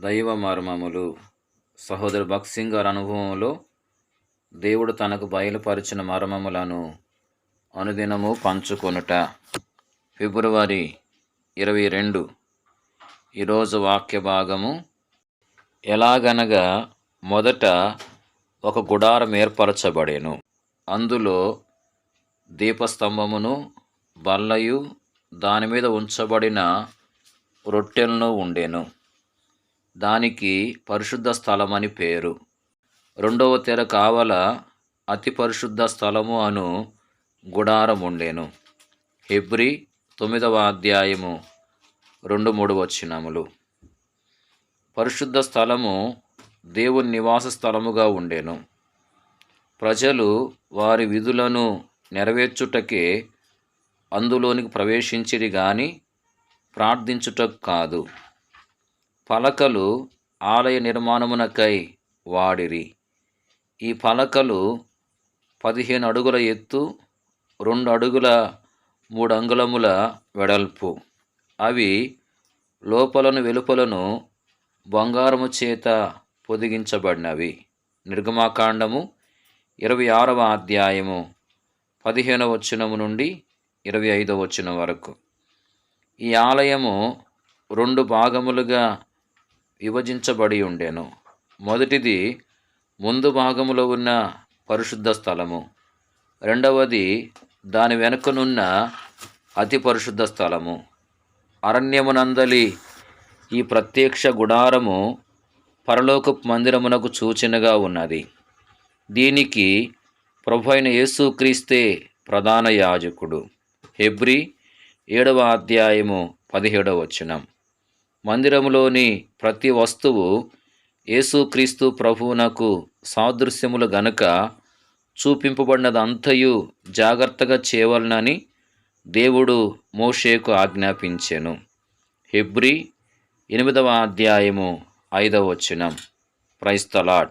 దైవ మర్మములు. సహోదరు భక్సింగ్ గారి అనుభవంలో దేవుడు తనకు బయలుపరిచిన మర్మములను అనుదినము పంచుకొనుట. ఫిబ్రవరి ఇరవై రెండు ఈరోజు వాక్య భాగము. ఎలాగనగా మొదట ఒక గుడారం ఏర్పరచబడేను. అందులో దీపస్తంభమును బల్లయు దాని మీద ఉంచబడిన రొట్టెలను ఉండెను. దానికి పరిశుద్ధ స్థలమని పేరు. రెండవ తెర కావల అతి పరిశుద్ధ స్థలము అను గుడారం ఉండేను. హెబ్రి తొమ్మిదవ అధ్యాయము రెండు మూడు వచ్చినములు పరిశుద్ధ స్థలము దేవుని నివాస స్థలముగా ఉండెను. ప్రజలు వారి విధులను నెరవేర్చుటకే అందులోనికి ప్రవేశించిరి గాని ప్రార్థించుటకు కాదు. పలకలు ఆలయ నిర్మాణమునకై వాడిరి. ఈ పలకలు పదిహేను అడుగుల ఎత్తు రెండు అడుగుల మూడు అంగుళముల వెడల్పు. అవి లోపలను వెలుపలను బంగారము చేత పొదిగించబడినవి. నిర్గమాకాండము ఇరవై ఆరవ అధ్యాయము పదిహేనవ వచనము నుండి ఇరవై ఐదవ వచనం వరకు. ఈ ఆలయము రెండు భాగములుగా విభజించబడి ఉండెను. మొదటిది ముందు భాగములో ఉన్న పరిశుద్ధ స్థలము. రెండవది దాని వెనుకనున్న అతి పరిశుద్ధ స్థలము. అరణ్యమునందలి ఈ ప్రత్యక్ష గుడారము పరలోక మందిరమునకు సూచనగా ఉన్నది. దీనికి ప్రభు అయిన యేసుక్రీస్తే ప్రధాన యాజకుడు. హెబ్రి ఏడవ అధ్యాయము పదిహేడవ వచనం. మందిరములోని ప్రతి వస్తువు యేసుక్రీస్తు ప్రభువునకు సాదృశ్యములు గనుక చూపింపబడినదంతయు జాగ్రత్తగా చేయవలనని దేవుడు మోషేకు ఆజ్ఞాపించెను. హెబ్రి ఎనిమిదవ అధ్యాయము ఐదవ వచనం. ప్రైస్తలాడ్